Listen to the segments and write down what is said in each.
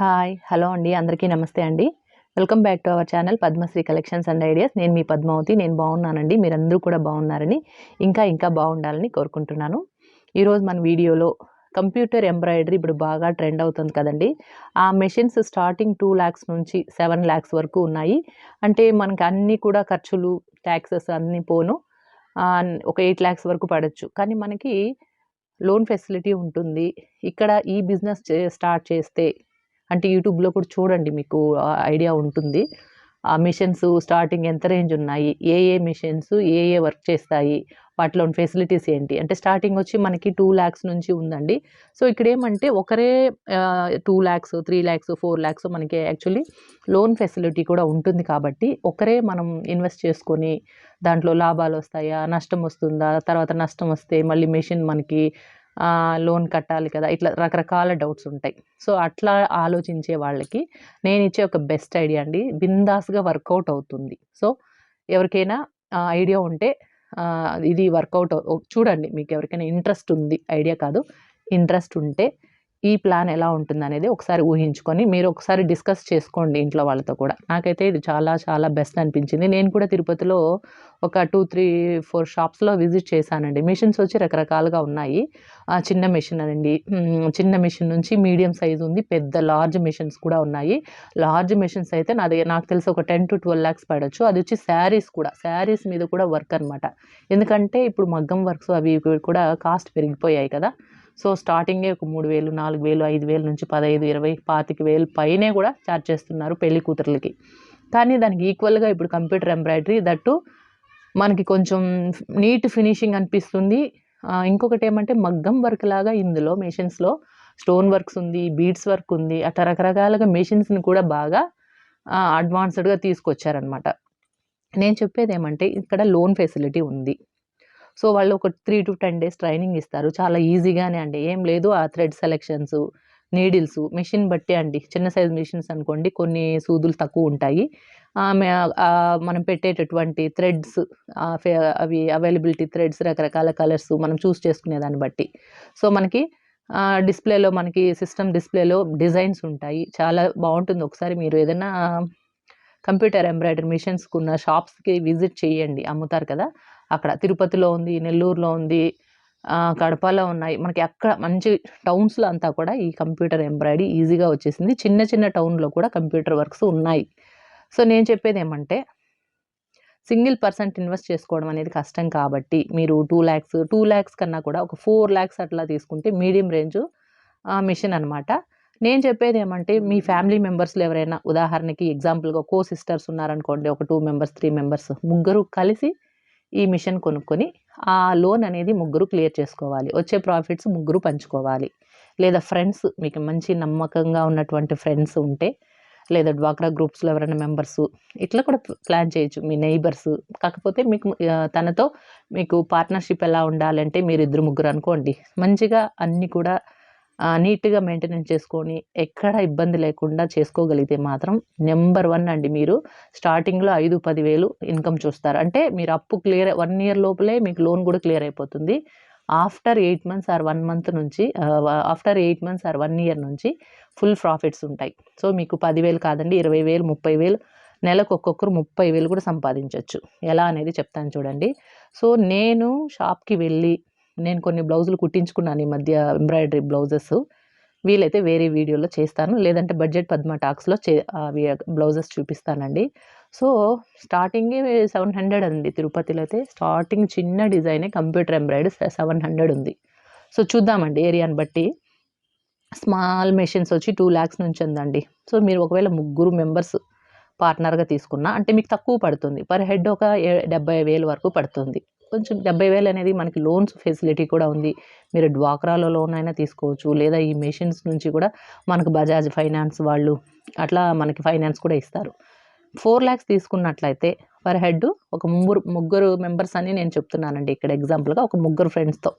Hi hello అండి అందరికీ నమస్తే అండి. Welcome back to our channel Padmasri collections and ideas. నేను మీ పద్మావతి నేను బాగున్నానండి మీరందరూ కూడా బాగున్నారని ఇంకా ఇంకా బాగుండాలని కోరుకుంటున్నాను. ఈరోజు మన వీడియోలో కంప్యూటర్ ఎంబ్రాయిడరీ ఇప్పుడు బాగా ట్రెండ్ అవుతుంది కదండి. ఆ మెషిన్స్ స్టార్టింగ్ టూ ల్యాక్స్ నుంచి సెవెన్ ల్యాక్స్ వరకు ఉన్నాయి. అంటే మనకి అన్నీ కూడా ఖర్చులు ట్యాక్సెస్ అన్నీ పోను. ఒక ఎయిట్ ల్యాక్స్ వరకు పడవచ్చు కానీ మనకి లోన్ ఫెసిలిటీ ఉంటుంది. ఇక్కడ ఈ బిజినెస్ స్టార్ట్ చేస్తే అంటే యూట్యూబ్లో కూడా చూడండి మీకు ఐడియా ఉంటుంది. ఆ మిషన్స్ స్టార్టింగ్ ఎంత రేంజ్ ఉన్నాయి ఏ ఏ మిషన్స్ ఏ ఏ వర్క్ చేస్తాయి వాటిలో ఫెసిలిటీస్ ఏంటి? అంటే స్టార్టింగ్ వచ్చి మనకి టూ ల్యాక్స్ నుంచి ఉందండి. సో ఇక్కడ ఏమంటే ఒకరే two lakhs three lakhs four lakhs మనకి యాక్చువల్లీ లోన్ ఫెసిలిటీ కూడా ఉంటుంది కాబట్టి ఒకరే మనం ఇన్వెస్ట్ చేసుకొని దాంట్లో లాభాలు వస్తాయా నష్టం వస్తుందా తర్వాత నష్టం వస్తే మళ్ళీ మెషిన్ మనకి లోన్ కట్టాలి కదా. ఇట్లా రకరకాల డౌట్స్ ఉంటాయి. సో అట్లా ఆలోచించే వాళ్ళకి నేను ఇచ్చే ఒక బెస్ట్ ఐడియా అండి బిందాస్గా వర్కౌట్ అవుతుంది. సో ఎవరికైనా ఐడియా ఉంటే ఇది వర్కౌట్ చూడండి మీకు ఎవరికైనా ఇంట్రెస్ట్ ఉంది ఐడియా కాదు ఇంట్రెస్ట్ ఉంటే ఈ ప్లాన్ ఎలా ఉంటుంది అనేది ఒకసారి ఊహించుకొని మీరు ఒకసారి డిస్కస్ చేసుకోండి ఇంట్లో వాళ్ళతో కూడా. నాకైతే ఇది చాలా చాలా బెస్ట్ అనిపించింది. నేను కూడా తిరుపతిలో ఒక టూ త్రీ ఫోర్ షాప్స్లో విజిట్ చేశానండి. మిషన్స్ వచ్చి రకరకాలుగా ఉన్నాయి. ఆ, చిన్న మిషన్ అండి చిన్న మిషన్ నుంచి మీడియం సైజ్ ఉంది. పెద్ద లార్జ్ మిషన్స్ కూడా ఉన్నాయి. లార్జ్ మిషన్స్ అయితే నాది నాకు తెలిసి ఒక టెన్ టు ట్వెల్వ్ ల్యాక్స్ పడవచ్చు అది వచ్చి శారీస్ కూడా శారీస్ మీద కూడా వర్క్ అనమాట ఎందుకంటే ఇప్పుడు మగ్గం వర్క్స్ అవి కూడా కాస్ట్ పెరిగిపోయాయి కదా. సో స్టార్టింగే ఒక మూడు వేలు నాలుగు వేలు ఐదు వేలు నుంచి పదహైదు ఇరవై పాతిక వేలు పైనే కూడా ఛార్జ్ చేస్తున్నారు పెళ్ళి కూతుర్లకి. కానీ దానికి ఈక్వల్గా ఇప్పుడు కంప్యూటర్ ఎంబ్రాయిడరీ దట్టు మనకి కొంచెం నీట్ ఫినిషింగ్ అనిపిస్తుంది. ఇంకొకటి ఏమంటే మగ్గం వర్క్ లాగా ఇందులో మెషిన్స్లో స్టోన్ వర్క్స్ ఉంది బీడ్స్ వర్క్ ఉంది అట్లా రకరకాలుగా మెషిన్స్ని కూడా బాగా అడ్వాన్స్డ్గా తీసుకొచ్చారనమాట నేను చెప్పేది ఏమంటే ఇక్కడ లోన్ ఫెసిలిటీ ఉంది. సో వాళ్ళు ఒక three to ten days training ఇస్తారు. చాలా ఈజీగానే అండి. ఏం లేదు ఆ థ్రెడ్ సెలెక్షన్స్ నీడిల్స్ మిషన్ బట్టి అండి. చిన్న సైజ్ మిషన్స్ అనుకోండి కొన్ని సూదులు తక్కువ ఉంటాయి. ఆమె మనం పెట్టేటటువంటి థ్రెడ్స్ అవి అవైలబిలిటీ థ్రెడ్స్ రకరకాల కలర్స్ మనం చూస్ చేసుకునే దాన్ని బట్టి. సో మనకి డిస్ప్లేలో మనకి సిస్టమ్ డిస్ప్లేలో డిజైన్స్ ఉంటాయి. చాలా బాగుంటుంది. ఒకసారి మీరు ఏదైనా కంప్యూటర్ ఎంబ్రాయిడరీ మిషన్స్కి ఉన్న షాప్స్కి విజిట్ చేయండి. అమ్ముతారు కదా? అక్కడ తిరుపతిలో ఉంది నెల్లూరులో ఉంది కడపలో ఉన్నాయి. మనకి అక్కడ మంచి టౌన్స్లో అంతా కూడా ఈ కంప్యూటర్ ఎంబ్రాయిడరీ ఈజీగా వచ్చేసింది. చిన్న చిన్న టౌన్లో కూడా కంప్యూటర్ వర్క్స్ ఉన్నాయి. సో నేను చెప్పేది ఏమంటే సింగిల్ పర్సెంట్ ఇన్వెస్ట్ చేసుకోవడం అనేది కష్టం కాబట్టి మీరు టూ ల్యాక్స్ టూ ల్యాక్స్ కన్నా కూడా ఒక ఫోర్ ల్యాక్స్ అట్లా తీసుకుంటే మీడియం రేంజ్ మిషన్ అనమాట నేను చెప్పేది ఏమంటే మీ ఫ్యామిలీ మెంబర్స్లో ఎవరైనా ఉదాహరణకి ఎగ్జాంపుల్గా కో సిస్టర్స్ ఉన్నారనుకోండి ఒక టూ మెంబర్స్ త్రీ మెంబర్స్ ముగ్గురు కలిసి ఈ మిషన్ కొనుక్కొని ఆ లోన్ అనేది ముగ్గురు క్లియర్ చేసుకోవాలి. వచ్చే ప్రాఫిట్స్ ముగ్గురు పంచుకోవాలి. లేదా ఫ్రెండ్స్ మీకు మంచి నమ్మకంగా ఉన్నటువంటి ఫ్రెండ్స్ ఉంటే లేదా డ్వాక్రా గ్రూప్స్లో ఎవరైనా మెంబర్స్ ఇట్లా కూడా ప్లాన్ చేయొచ్చు. మీ నైబర్స్ కాకపోతే మీకు తనతో మీకు పార్ట్నర్షిప్ ఎలా ఉండాలంటే మీరు ఇద్దరు ముగ్గురు అనుకోండి. మంచిగా అన్నీ కూడా నీట్గా మెయింటెనెన్స్ చేసుకొని ఎక్కడ ఇబ్బంది లేకుండా చేసుకోగలిగితే మాత్రం నెంబర్ వన్ అండి మీరు. స్టార్టింగ్లో ఐదు పది వేలు ఇన్కమ్ చూస్తారు. అంటే మీరు అప్పు క్లియర్ వన్ ఇయర్ లోపలే మీకు లోన్ కూడా క్లియర్ అయిపోతుంది. After eight months or one month నుంచి after eight months or one year నుంచి ఫుల్ ప్రాఫిట్స్ ఉంటాయి. సో మీకు పదివేలు కాదండి ఇరవై వేలు ముప్పై వేలు నెలకు ఒక్కొక్కరు ముప్పై వేలు కూడా సంపాదించవచ్చు ఎలా అనేది చెప్తాను చూడండి. సో నేను షాప్కి వెళ్ళి నేను కొన్ని బ్లౌజులు కుట్టించుకున్నాను ఈ మధ్య ఎంబ్రాయిడరీ బ్లౌజెస్. వీలైతే వేరే వీడియోలో చేస్తాను. లేదంటే బడ్జెట్ పద్మ టాక్స్లో చే అవి బ్లౌజెస్ చూపిస్తానండి. సో స్టార్టింగే సెవెన్ హండ్రెడ్ అండి తిరుపతిలో అయితే. స్టార్టింగ్ చిన్న డిజైనే కంప్యూటర్ ఎంబ్రాయిడరీ సెవెన్ హండ్రెడ్ ఉంది. సో చూద్దామండి ఏరియాని బట్టి. స్మాల్ మెషిన్స్ వచ్చి టూ ల్యాక్స్ నుంచి ఉందండి సో మీరు ఒకవేళ ముగ్గురు మెంబర్స్ పార్ట్నర్గా తీసుకున్నా అంటే మీకు తక్కువ పడుతుంది. పర్ హెడ్ ఒక ఏ- డెబ్బై వేలు వరకు పడుతుంది. కొంచెం డెబ్బై వేలు అనేది మనకి లోన్స్ ఫెసిలిటీ కూడా ఉంది. మీరు డ్వాక్రాలో లోన్ అయినా తీసుకోవచ్చు. లేదా ఈ మెషిన్స్ నుంచి కూడా మనకు బజాజ్ ఫైనాన్స్ వాళ్ళు అట్లా మనకి ఫైనాన్స్ కూడా ఇస్తారు. ఫోర్ ల్యాక్స్ తీసుకున్నట్లయితే పర్ హెడ్ ఒక ముగ్గురు ముగ్గురు మెంబర్స్ అని నేను చెప్తున్నానండి. ఇక్కడ ఎగ్జాంపుల్గా ఒక ముగ్గురు ఫ్రెండ్స్తో.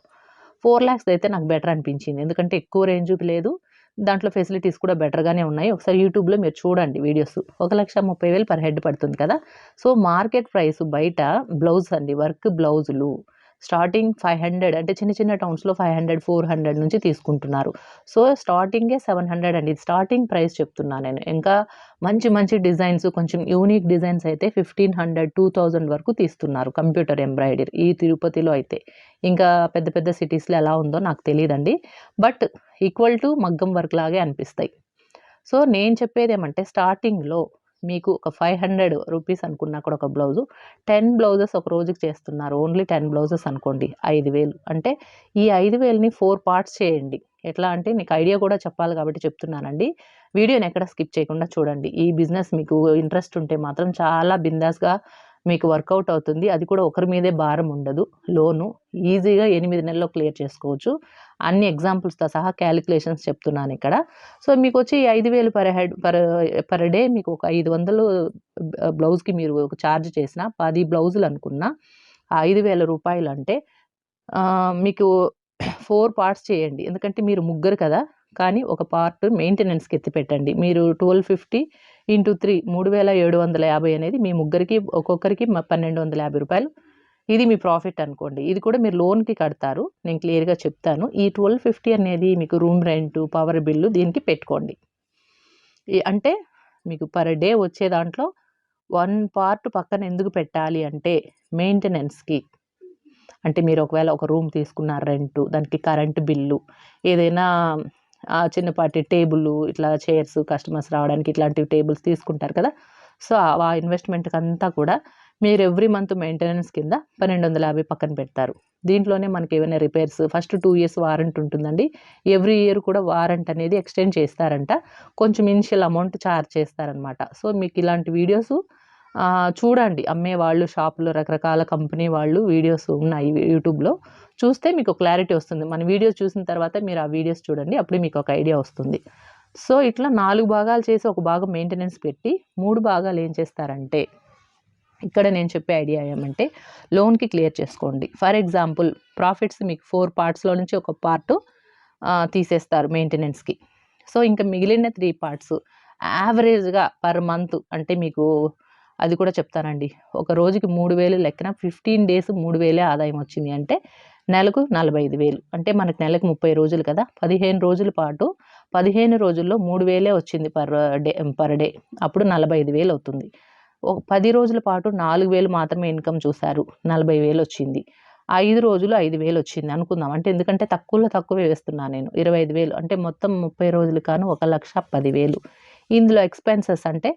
ఫోర్ ల్యాక్స్ అయితే నాకు బెటర్ అనిపించింది. ఎందుకంటే ఎక్కువ రేంజ్ లేదు. దాంట్లో ఫెసిలిటీస్ కూడా బెటర్గానే ఉన్నాయి. ఒకసారి యూట్యూబ్లో మీరు చూడండి వీడియోస్. ఒక లక్ష ముప్పై వేలు పర్ హెడ్ పడుతుంది కదా. సో మార్కెట్ ప్రైస్ బయట బ్లౌజ్ అండి వర్క్ బ్లౌజులు స్టార్టింగ్ ఫైవ్ హండ్రెడ్ అంటే చిన్న చిన్న టౌన్స్లో ఫైవ్ హండ్రెడ్ ఫోర్ హండ్రెడ్ నుంచి తీసుకుంటున్నారు. సో స్టార్టింగే సెవెన్ హండ్రెడ్ అండి. ఇది స్టార్టింగ్ ప్రైస్ చెప్తున్నాను నేను. ఇంకా మంచి మంచి డిజైన్స్ కొంచెం యూనిక్ డిజైన్స్ అయితే ఫిఫ్టీన్ హండ్రెడ్ టూ థౌజండ్ వరకు తీస్తున్నారు కంప్యూటర్ ఎంబ్రాయిడరీ ఈ తిరుపతిలో అయితే. ఇంకా పెద్ద పెద్ద సిటీస్లో ఎలా ఉందో నాకు తెలియదండి. బట్ ఈక్వల్ టు మగ్గం వర్క్ లాగే అనిపిస్తాయి. సో నేను చెప్పేది ఏమంటే స్టార్టింగ్లో మీకు ఒక ఫైవ్ హండ్రెడ్ రూపీస్ అనుకున్నా కూడా ఒక బ్లౌజు. టెన్ బ్లౌజెస్ ఒక రోజుకి చేస్తున్నారు. ఓన్లీ టెన్ బ్లౌజెస్ అనుకోండి. ఐదు వేలు. అంటే ఈ ఐదు వేలని ఫోర్ పార్ట్స్ చేయండి. ఎట్లా అంటే నీకు ఐడియా కూడా చెప్పాలి కాబట్టి చెప్తున్నానండి. వీడియోని ఎక్కడ స్కిప్ చేయకుండా చూడండి. ఈ బిజినెస్ మీకు ఇంట్రెస్ట్ ఉంటే మాత్రం చాలా బిందాస్గా మీకు వర్కౌట్ అవుతుంది. అది కూడా ఒకరి మీదే భారం ఉండదు. లోను ఈజీగా ఎనిమిది నెలల్లో క్లియర్ చేసుకోవచ్చు. అన్ని ఎగ్జాంపుల్స్తో సహా క్యాలిక్యులేషన్స్ చెప్తున్నాను ఇక్కడ. సో మీకు వచ్చి ఐదు వేలు per head per per day మీకు ఒక ఐదు వందలు బ్లౌజ్కి మీరు ఛార్జ్ చేసిన పది బ్లౌజులు అనుకున్న ఆ ఐదు వేల రూపాయలు అంటే మీకు ఫోర్ పార్ట్స్ చేయండి. ఎందుకంటే మీరు ముగ్గురు కదా కానీ ఒక పార్ట్ మెయింటెనెన్స్కి ఎత్తి పెట్టండి మీరు ట్వెల్వ్ ఫిఫ్టీ ఇంటూ త్రీ మూడు వేల ఏడు వందల యాభై అనేది మీ ముగ్గురికి ఒక్కొక్కరికి పన్నెండు వందల యాభై రూపాయలు. ఇది మీ ప్రాఫిట్ అనుకోండి. ఇది కూడా మీరు లోన్కి కడతారు. నేను క్లియర్గా చెప్తాను. ఈ ట్వెల్వ్ ఫిఫ్టీ అనేది మీకు రూమ్ రెంట్ పవర్ బిల్లు దీనికి పెట్టుకోండి. అంటే మీకు పర్ డే వచ్చే దాంట్లో వన్ పార్ట్ పక్కన ఎందుకు పెట్టాలి అంటే మెయింటెనెన్స్కి. అంటే మీరు ఒకవేళ ఒక రూమ్ తీసుకున్న రెంట్ దానికి కరెంటు బిల్లు ఏదైనా చిన్నపాటి టేబుల్ ఇట్లా చైర్స్ కస్టమర్స్ రావడానికి ఇట్లాంటివి టేబుల్స్ తీసుకుంటారు కదా. సో ఆ- ఆ ఇన్వెస్ట్మెంట్కి అంతా కూడా మీరు ఎవ్రీ మంత్ మెయింటెనెన్స్ కింద పన్నెండు వందల యాభై పక్కన పెడతారు. దీంట్లోనే మనకి ఏమైనా repairs first two years warranty ఉంటుందండి. ఎవ్రీ ఇయర్ కూడా వారంట్ అనేది ఎక్స్టెండ్ చేస్తారంట. కొంచెం ఇనిషియల్ అమౌంట్ ఛార్జ్ చేస్తారనమాట. సో మీకు ఇలాంటి వీడియోస్ చూడండి. అమ్మే వాళ్ళు షాపులో రకరకాల కంపెనీ వాళ్ళు వీడియోస్ ఉన్నాయి యూట్యూబ్లో. చూస్తే మీకు క్లారిటీ వస్తుంది. మన వీడియోస్ చూసిన తర్వాత మీరు ఆ వీడియోస్ చూడండి. అప్పుడు మీకు ఒక ఐడియా వస్తుంది. సో ఇట్లా నాలుగు భాగాలు చేసి ఒక భాగం మెయింటెనెన్స్ పెట్టి మూడు భాగాలు ఏం చేస్తారంటే ఇక్కడ నేను చెప్పే ఐడియా ఏమంటే లోన్కి క్లియర్ చేసుకోండి. ఫర్ ఎగ్జాంపుల్ ప్రాఫిట్స్ మీకు ఫోర్ పార్ట్స్లో నుంచి ఒక పార్ట్ తీసేస్తారు మెయింటెనెన్స్కి సో ఇంకా మిగిలిన త్రీ పార్ట్స్ యావరేజ్గా పర్ మంత్ అంటే మీకు అది కూడా చెప్తానండి. ఒక రోజుకి మూడు వేలు లెక్కన ఫిఫ్టీన్ డేస్ మూడు వేలే ఆదాయం వచ్చింది. అంటే నెలకు నలభై ఐదు వేలు. అంటే మనకు నెలకు ముప్పై రోజులు కదా. పదిహేను రోజుల పాటు పదిహేను రోజుల్లో మూడు వేలే వచ్చింది పర్ డే పర్ డే. అప్పుడు నలభై ఐదు వేలు అవుతుంది. ఒక పది రోజుల పాటు నాలుగు వేలు మాత్రమే ఇన్కమ్ చూశారు. నలభై వేలు వచ్చింది. ఐదు రోజులు ఐదు వేలు వచ్చింది అనుకుందాం. అంటే ఎందుకంటే తక్కువలో తక్కువే వేస్తున్నాను నేను. ఇరవై ఐదు వేలు. అంటే మొత్తం ముప్పై రోజులు కాను ఒక లక్ష పదివేలు ఇందులో ఎక్స్పెన్సెస్ అంటే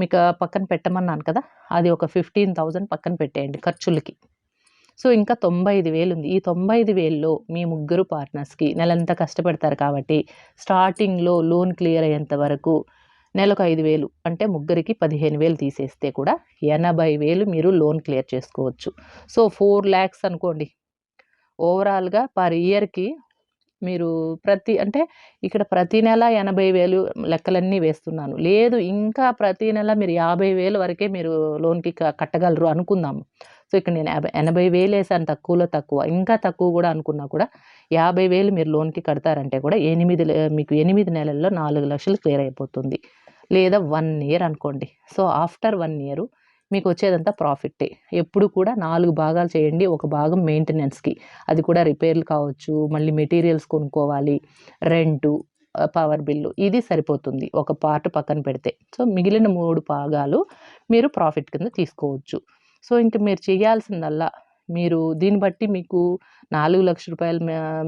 మీకు పక్కన పెట్టమన్నాను కదా అది ఒక ఫిఫ్టీన్ థౌజండ్ పక్కన పెట్టేయండి ఖర్చులకి. సో ఇంకా తొంభై ఐదు వేలు ఉంది. ఈ తొంభై ఐదు వేల్లో మీ ముగ్గురు పార్ట్నర్స్కి నెలంతా కష్టపడతారు కాబట్టి స్టార్టింగ్లో లోన్ క్లియర్ అయ్యేంత వరకు నెలకు ఐదు వేలు అంటే ముగ్గురికి పదిహేను వేలు తీసేస్తే కూడా ఎనభై వేలు మీరు లోన్ క్లియర్ చేసుకోవచ్చు. సో ఫోర్ ల్యాక్స్ అనుకోండి. ఓవరాల్గా పర్ ఇయర్కి మీరు ప్రతి అంటే ఇక్కడ ప్రతి నెల ఎనభై వేలు లెక్కలన్నీ వేస్తున్నాను. లేదు ఇంకా ప్రతి నెల మీరు యాభై వేలు వరకే మీరు లోన్కి కట్టగలరు అనుకుందాము. సో ఇక్కడ నేను యాభై ఎనభై వేలు వేసాను తక్కువలో తక్కువ. ఇంకా తక్కువ కూడా అనుకున్నా కూడా యాభై వేలు మీరు లోన్కి కడతారంటే కూడా ఎనిమిది మీకు ఎనిమిది నెలల్లో నాలుగు లక్షలు క్లియర్ అయిపోతుంది. లేదా వన్ ఇయర్ అనుకోండి. సో ఆఫ్టర్ వన్ ఇయర్ మీకు వచ్చేదంతా ప్రాఫిట్టే. ఎప్పుడు కూడా నాలుగు భాగాలు చేయండి ఒక భాగం మెయింటెనెన్స్కి. అది కూడా రిపేర్లు కావచ్చు మళ్ళీ మెటీరియల్స్ కొనుక్కోవాలి రెంటు పవర్ బిల్లు ఇది సరిపోతుంది. ఒక పార్ట్ పక్కన పెడితే. సో మిగిలిన మూడు భాగాలు మీరు ప్రాఫిట్ కింద తీసుకోవచ్చు. సో ఇంక మీరు చేయాల్సిందల్లా మీరు దీన్ని బట్టి మీకు నాలుగు లక్షల రూపాయల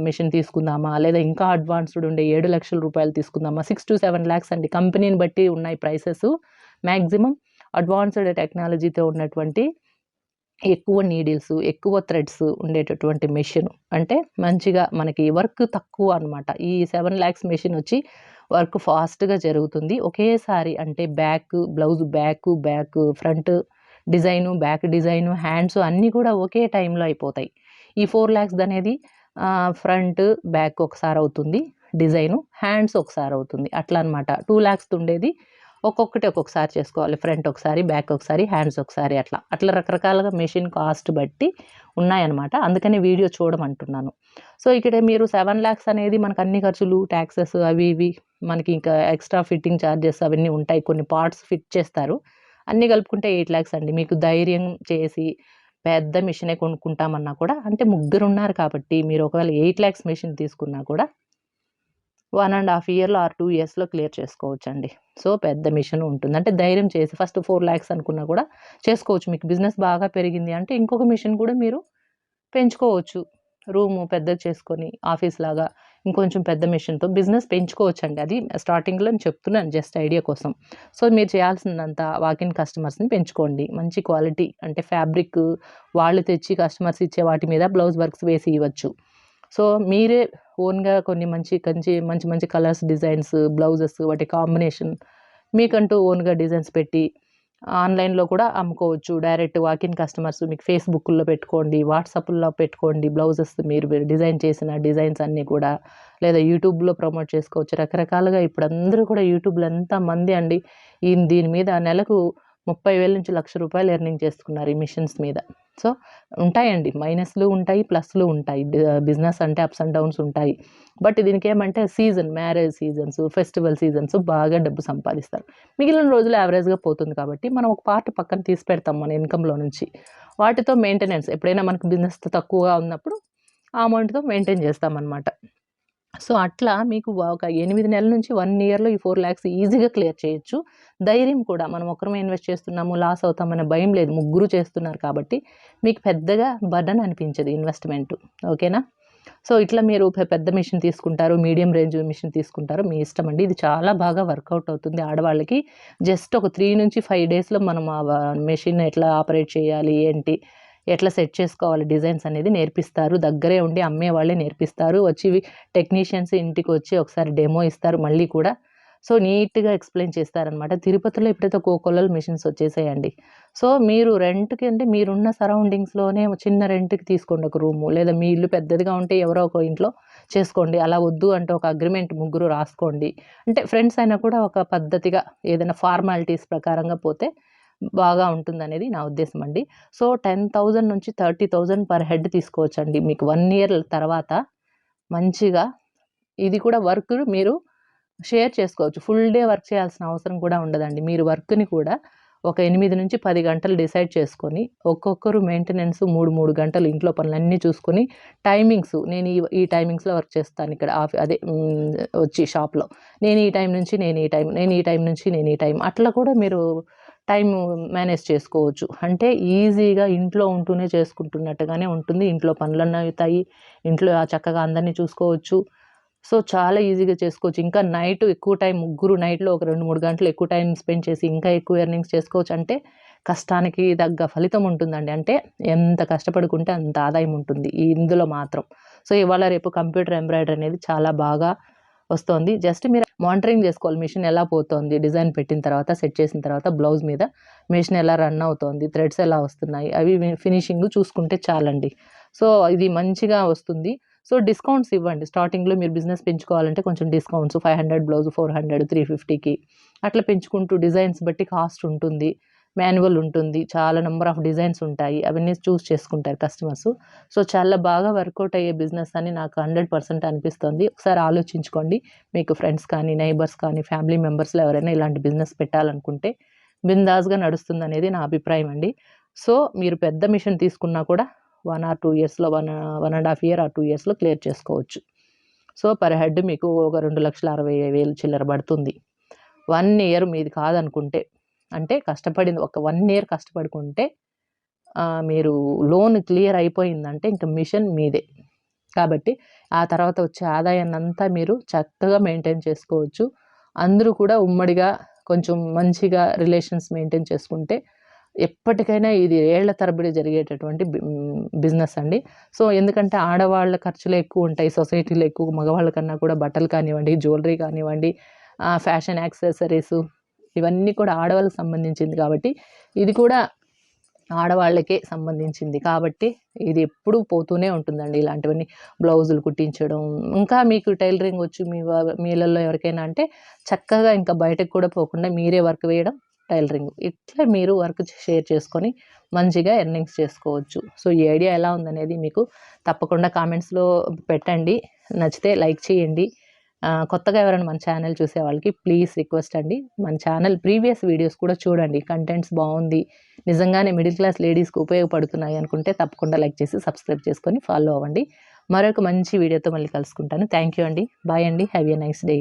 మిషన్ తీసుకుందామా? లేదా ఇంకా అడ్వాన్స్డ్ ఉండే ఏడు లక్షల రూపాయలు తీసుకుందామా? సిక్స్ టు సెవెన్ ల్యాక్స్ అండి. కంపెనీని బట్టి ఉన్నాయి ప్రైసెస్. మ్యాక్సిమం అడ్వాన్స్డ్ టెక్నాలజీతో ఉన్నటువంటి ఎక్కువ నీడిల్స్ ఎక్కువ థ్రెడ్స్ ఉండేటటువంటి మెషిన్. అంటే మంచిగా మనకి వర్క్ తక్కువ అనమాట ఈ సెవెన్ ల్యాక్స్ మెషిన్ వచ్చి వర్క్ ఫాస్ట్గా జరుగుతుంది. ఒకేసారి అంటే back blouse back back front design back design hands అన్నీ కూడా ఒకే టైంలో అయిపోతాయి. ఈ ఫోర్ ల్యాక్స్ అనేది ఫ్రంట్ బ్యాక్ ఒకసారి అవుతుంది డిజైను హ్యాండ్స్ ఒకసారి అవుతుంది. అట్లా అనమాట టూ ల్యాక్స్ ఉండేది ఒక్కొక్కటి ఒక్కొక్కసారి చేసుకోవాలి. ఫ్రంట్ ఒకసారి బ్యాక్ ఒకసారి హ్యాండ్స్ ఒకసారి అట్లా. అట్లా రకరకాలుగా మెషిన్ కాస్ట్ బట్టి ఉన్నాయన్నమాట. అందుకని వీడియో చూడమంటున్నాను. సో ఇక్కడ మీరు సెవెన్ ల్యాక్స్ అనేది మనకు అన్ని ఖర్చులు ట్యాక్సెస్ అవి ఇవి మనకి ఇంకా ఎక్స్ట్రా ఫిట్టింగ్ ఛార్జెస్ అవన్నీ ఉంటాయి. కొన్ని పార్ట్స్ ఫిట్ చేస్తారు. అన్నీ కలుపుకుంటే ఎయిట్ ల్యాక్స్ అండి. మీకు ధైర్యం చేసి పెద్ద మిషనే కొనుక్కుంటామన్నా కూడా అంటే ముగ్గురు ఉన్నారు కాబట్టి మీరు ఒకవేళ ఎయిట్ ల్యాక్స్ మిషన్ తీసుకున్నా కూడా వన్ అండ్ హాఫ్ ఇయర్లో ఆర్ టూ ఇయర్స్లో క్లియర్ చేసుకోవచ్చు అండి సో పెద్ద మిషన్ ఉంటుంది. అంటే ధైర్యం చేసి ఫస్ట్ ఫోర్ ల్యాక్స్ అనుకున్నా కూడా చేసుకోవచ్చు. మీకు బిజినెస్ బాగా పెరిగింది అంటే ఇంకొక మిషన్ కూడా మీరు పెంచుకోవచ్చు. రూము పెద్దది చేసుకొని ఆఫీస్ లాగా ఇంకొంచెం పెద్ద మిషన్తో బిజినెస్ పెంచుకోవచ్చు అండి అది స్టార్టింగ్లో నేను చెప్తున్నాను జస్ట్ ఐడియా కోసం. సో మీరు చేయాల్సిందంతా వాకిన్ కస్టమర్స్ని పెంచుకోండి. మంచి క్వాలిటీ అంటే ఫ్యాబ్రిక్ వాళ్ళు తెచ్చి కస్టమర్స్ ఇచ్చే వాటి మీద బ్లౌజ్ వర్క్స్ వేసి ఇవ్వచ్చు. సో మీరే ఓన్గా కొన్ని మంచి మంచి మంచి మంచి కలర్స్ డిజైన్స్ బ్లౌజెస్ వాటి కాంబినేషన్ మీకంటూ ఓన్గా డిజైన్స్ పెట్టి ఆన్లైన్లో కూడా అమ్ముకోవచ్చు. డైరెక్ట్ వాకిన్ కస్టమర్స్ మీకు ఫేస్బుక్లో పెట్టుకోండి వాట్సాప్లో పెట్టుకోండి బ్లౌజెస్ మీరు డిజైన్ చేసిన డిజైన్స్ అన్నీ కూడా లేదా యూట్యూబ్లో ప్రమోట్ చేసుకోవచ్చు. రకరకాలుగా ఇప్పుడు అందరూ కూడా యూట్యూబ్లో ఎంత మంది అండి ఈ దీని మీద నెలకు ముప్పై వేల నుంచి లక్ష రూపాయలు ఎర్నింగ్ చేసుకున్నారు ఈ మిషన్స్ మీద. సో ఉంటాయండి. మైనస్లు ఉంటాయి ప్లస్లు ఉంటాయి. బిజినెస్ అంటే అప్స్ అండ్ డౌన్స్ ఉంటాయి. బట్ దీనికి ఏమంటే season marriage seasons festival seasons బాగా డబ్బు సంపాదిస్తారు. మిగిలిన రోజులు యావరేజ్గా పోతుంది కాబట్టి మనం ఒక పార్ట్ పక్కన తీసి పెడతాం మన ఇన్కంలో నుంచి. వాటితో మెయింటెనెన్స్ ఎప్పుడైనా మనకు బిజినెస్ తక్కువగా ఉన్నప్పుడు ఆ అమౌంట్తో మెయింటైన్ చేస్తామన్నమాట. సో అట్లా మీకు ఒక ఎనిమిది నెలల నుంచి వన్ ఇయర్లో ఈ ఫోర్ ల్యాక్స్ ఈజీగా క్లియర్ చేయొచ్చు. ధైర్యం కూడా మనం ఒకరమే ఇన్వెస్ట్ చేస్తున్నాము లాస్ అవుతామనే భయం లేదు. ముగ్గురు చేస్తున్నారు కాబట్టి మీకు పెద్దగా బర్డన్ అనిపించదు ఇన్వెస్ట్మెంట్. ఓకేనా? సో ఇట్లా మీరు పెద్ద మిషన్ తీసుకుంటారు మీడియం రేంజ్ మిషన్ తీసుకుంటారు మీ ఇష్టం అండి. ఇది చాలా బాగా వర్కౌట్ అవుతుంది ఆడవాళ్ళకి. జస్ట్ ఒక త్రీ నుంచి ఫైవ్ డేస్లో మనం ఆ మెషిన్ ఎట్లా ఆపరేట్ చేయాలి ఏంటి ఎట్లా సెట్ చేసుకోవాలి? డిజైన్స్ అనేది నేర్పిస్తారు. దగ్గరే ఉండి అమ్మే వాళ్ళే నేర్పిస్తారు. వచ్చి టెక్నీషియన్స్ ఇంటికి వచ్చి ఒకసారి డెమో ఇస్తారు. మళ్ళీ కూడా సో నీట్గా ఎక్స్ప్లెయిన్ చేస్తారనమాట తిరుపతిలో ఇప్పుడైతే కోకొల్లలు మిషన్స్ వచ్చేసాయండి. సో మీరు రెంట్కి అంటే మీరున్న సరౌండింగ్స్లోనే చిన్న రెంట్కి తీసుకోండి ఒక రూము. లేదా మీ ఇల్లు పెద్దదిగా ఉంటే ఎవరో ఒక ఇంట్లో చేసుకోండి. అలా వద్దు అంటే ఒక అగ్రిమెంట్ ముగ్గురు రాసుకోండి. అంటే ఫ్రెండ్స్ అయినా కూడా ఒక పద్ధతిగా ఏదైనా ఫార్మాలిటీస్ ప్రకారంగా పోతే బాగా ఉంటుంది అనేది నా ఉద్దేశం అండి సో టెన్ థౌజండ్ నుంచి థర్టీ థౌజండ్ పర్ హెడ్ తీసుకోవచ్చండి. మీకు వన్ ఇయర్ తర్వాత మంచిగా ఇది కూడా వర్క్ మీరు షేర్ చేసుకోవచ్చు. ఫుల్ డే వర్క్ చేయాల్సిన అవసరం కూడా ఉండదండి. మీరు వర్క్ని కూడా ఒక ఎనిమిది నుంచి పది గంటలు డిసైడ్ చేసుకొని ఒక్కొక్కరు మెయింటెనెన్స్ మూడు మూడు గంటలు ఇంట్లో పనులన్నీ చూసుకొని టైమింగ్స్ నేను ఈ ఈ టైమింగ్స్లో వర్క్ చేస్తాను ఇక్కడ ఆఫీ అదే వచ్చి షాప్లో. నేను ఈ టైం నుంచి నేను ఈ టైం నేను ఈ టైం నుంచి నేను ఈ టైం అట్లా కూడా మీరు టైం మేనేజ్ చేసుకోవచ్చు. అంటే ఈజీగా ఇంట్లో ఉంటూనే చేసుకుంటున్నట్టుగానే ఉంటుంది. ఇంట్లో పనులన్నీ అవుతాయి. ఇంట్లో ఆ చక్కగా అందరినీ చూసుకోవచ్చు. సో చాలా ఈజీగా చేసుకోవచ్చు. ఇంకా నైట్ ఎక్కువ టైం ముగ్గురు నైట్లో ఒక రెండు మూడు గంటలు ఎక్కువ టైం స్పెండ్ చేసి ఇంకా ఎక్కువ ఎర్నింగ్స్ చేసుకోవచ్చు. అంటే కష్టానికి తగ్గ ఫలితం ఉంటుందండి. అంటే ఎంత కష్టపడుకుంటే అంత ఆదాయం ఉంటుంది. ఇందులో మాత్రం. సో ఇవాళ రేపు కంప్యూటర్ ఎంబ్రాయిడరీ అనేది చాలా బాగా వస్తుంది. జస్ట్ మీరు మానిటరింగ్ చేసుకోవాలి. మిషన్ ఎలా పోతుంది? డిజైన్ పెట్టిన తర్వాత సెట్ చేసిన తర్వాత బ్లౌజ్ మీద మిషన్ ఎలా రన్ అవుతోంది? థ్రెడ్స్ ఎలా వస్తున్నాయి? అవి ఫినిషింగ్ చూసుకుంటే చాలండి. సో ఇది మంచిగా వస్తుంది. సో డిస్కౌంట్స్ ఇవ్వండి. స్టార్టింగ్లో మీరు బిజినెస్ పెంచుకోవాలంటే కొంచెం discounts. Five hundred blouse four hundred three ఫిఫ్టీకి అట్లా పెంచుకుంటూ డిజైన్స్ బట్టి కాస్ట్ ఉంటుంది. మాన్యువల్ ఉంటుంది. చాలా నెంబర్ ఆఫ్ డిజైన్స్ ఉంటాయి. అవన్నీ చూస్ చేసుకుంటారు కస్టమర్స్. సో చాలా బాగా వర్కౌట్ అయ్యే బిజినెస్ అని నాకు హండ్రెడ్ పర్సెంట్ అనిపిస్తుంది. ఒకసారి ఆలోచించుకోండి. మీకు ఫ్రెండ్స్ కానీ నైబర్స్ కానీ ఫ్యామిలీ మెంబర్స్లో ఎవరైనా ఇలాంటి బిజినెస్ పెట్టాలనుకుంటే బిందాస్గా నడుస్తుంది అనేది నా అభిప్రాయం అండి. సో మీరు పెద్ద మిషన్ తీసుకున్నా కూడా వన్ ఆర్ టూ ఇయర్స్లో one one and half year or two ఇయర్స్లో క్లియర్ చేసుకోవచ్చు. సో పర్ హెడ్ మీకు ఒక రెండు లక్షల అరవై వేలు చిల్లర పడుతుంది. వన్ ఇయర్ మీది కాదనుకుంటే అంటే కష్టపడింది. ఒక వన్ ఇయర్ కష్టపడుకుంటే మీరు లోన్ క్లియర్ అయిపోయిందంటే ఇంకా మిషన్ మీదే. కాబట్టి ఆ తర్వాత వచ్చే ఆదాయాన్ని అంతా మీరు చక్కగా మెయింటైన్ చేసుకోవచ్చు. అందరూ కూడా ఉమ్మడిగా కొంచెం మంచిగా రిలేషన్స్ మెయింటైన్ చేసుకుంటే ఎప్పటికైనా ఇది ఏళ్ళ తరబడి జరిగేటటువంటి బిజినెస్ అండి. సో ఎందుకంటే ఆడవాళ్ళ ఖర్చులు ఎక్కువ ఉంటాయి. సొసైటీలో ఎక్కువ మగవాళ్ళ కన్నా కూడా బట్టలు కానివ్వండి జ్యువెలరీ కానివ్వండి ఫ్యాషన్ యాక్సెసరీస్ ఇవన్నీ కూడా ఆడవాళ్ళకి సంబంధించింది కాబట్టి ఇది కూడా ఆడవాళ్ళకే సంబంధించింది కాబట్టి ఇది ఎప్పుడూ పోతూనే ఉంటుందండి ఇలాంటివన్నీ. బ్లౌజులు కుట్టించడం ఇంకా మీకు టైలరింగ్ వచ్చు మీ మీలలో ఎవరికైనా అంటే చక్కగా ఇంకా బయటకు కూడా పోకుండా మీరే వర్క్ వేయడం టైలరింగ్. ఇట్లా మీరు వర్క్ షేర్ చేసుకొని మంచిగా ఎర్నింగ్స్ చేసుకోవచ్చు. సో ఈ ఐడియా ఎలా ఉందనేది మీకు తప్పకుండా కామెంట్స్లో పెట్టండి. నచ్చితే లైక్ చేయండి. కొత్తగా ఎవరైనా మన ఛానల్ చూసే వాళ్ళకి ప్లీజ్ రిక్వెస్ట్ అండి. మన ఛానల్ ప్రీవియస్ వీడియోస్ కూడా చూడండి. కంటెంట్స్ బాగుంది. నిజంగానే మిడిల్ క్లాస్ లేడీస్కి ఉపయోగపడుతున్నాయి అనుకుంటే తప్పకుండా లైక్ చేసి సబ్స్క్రైబ్ చేసుకొని ఫాలో అవ్వండి. మరొక మంచి వీడియోతో మళ్ళీ కలుసుకుంటాను. థ్యాంక్ యూ అండి. బాయ్ అండి. Have a nice day.